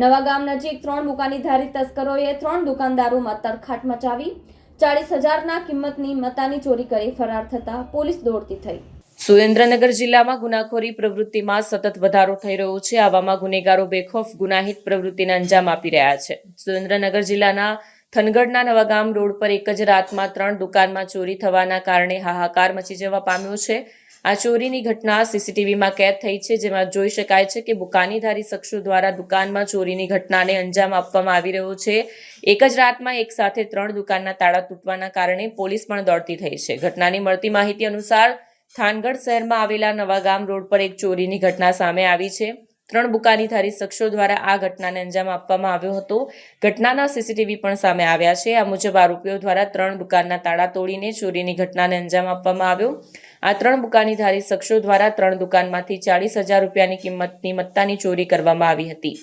નવા ગામ નજીક ત્રણ દુકાનીધારી તસ્કરોએ ત્રણ દુકાનદારોમાં તડખાટ મચાવી ચાલીસ હજારના કિંમતની મતાની ચોરી કરી ફરાર થતા પોલીસ દોડતી થઈ. સુરેન્દ્રનગર જિલ્લામાં ગુનાખોરી પ્રવૃત્તિમાં સતત વધારો થઈ રહ્યો છે. આવામાં ગુનેગારો બેખોફ ગુનાહિત પ્રવૃત્તિને અંજામ આપી રહ્યા છે. સુરેન્દ્રનગર જિલ્લાના થનગઢના નવાગામ રોડ પર એક જ રાતમાં ત્રણ દુકાનમાં ચોરી થવાના કારણે હાહાકાર મચી જવા પામ્યો છે. આ ચોરીની ઘટના સીસીટીવીમાં કેદ થઈ છે, જેમાં જોઈ શકાય છે કે બુકાનીધારી શખ્સો દ્વારા દુકાનમાં ચોરીની ઘટનાને અંજામ આપવામાં આવી રહ્યો છે. એક જ રાતમાં એક સાથે ત્રણ દુકાનના તાળા તૂટવાના કારણે પોલીસ પણ દોડતી થઈ છે. ઘટનાની મળતી માહિતી અનુસાર, થાનગઢ શહેરમાં આવેલા નવાગામ રોડ પર એક ચોરીની ઘટના સામે આવી છે. ત્રણ બુકાનીધારી શખ્સો દ્વારા આ ઘટનાને અંજામ આપવામાં આવ્યો હતો. ઘટનાના સીસીટીવી પણ સામે આવ્યા છે. આ મુજબ આરોપીઓ દ્વારા ત્રણ દુકાનના તાળા તોડીને ચોરીની ઘટનાને અંજામ આપવામાં આવ્યો. આ ત્રણ બુકાનીધારી શખ્સો દ્વારા ત્રણ દુકાનમાંથી ચાળીસ હજાર રૂપિયાની કિંમતની મત્તાની ચોરી કરવામાં આવી હતી.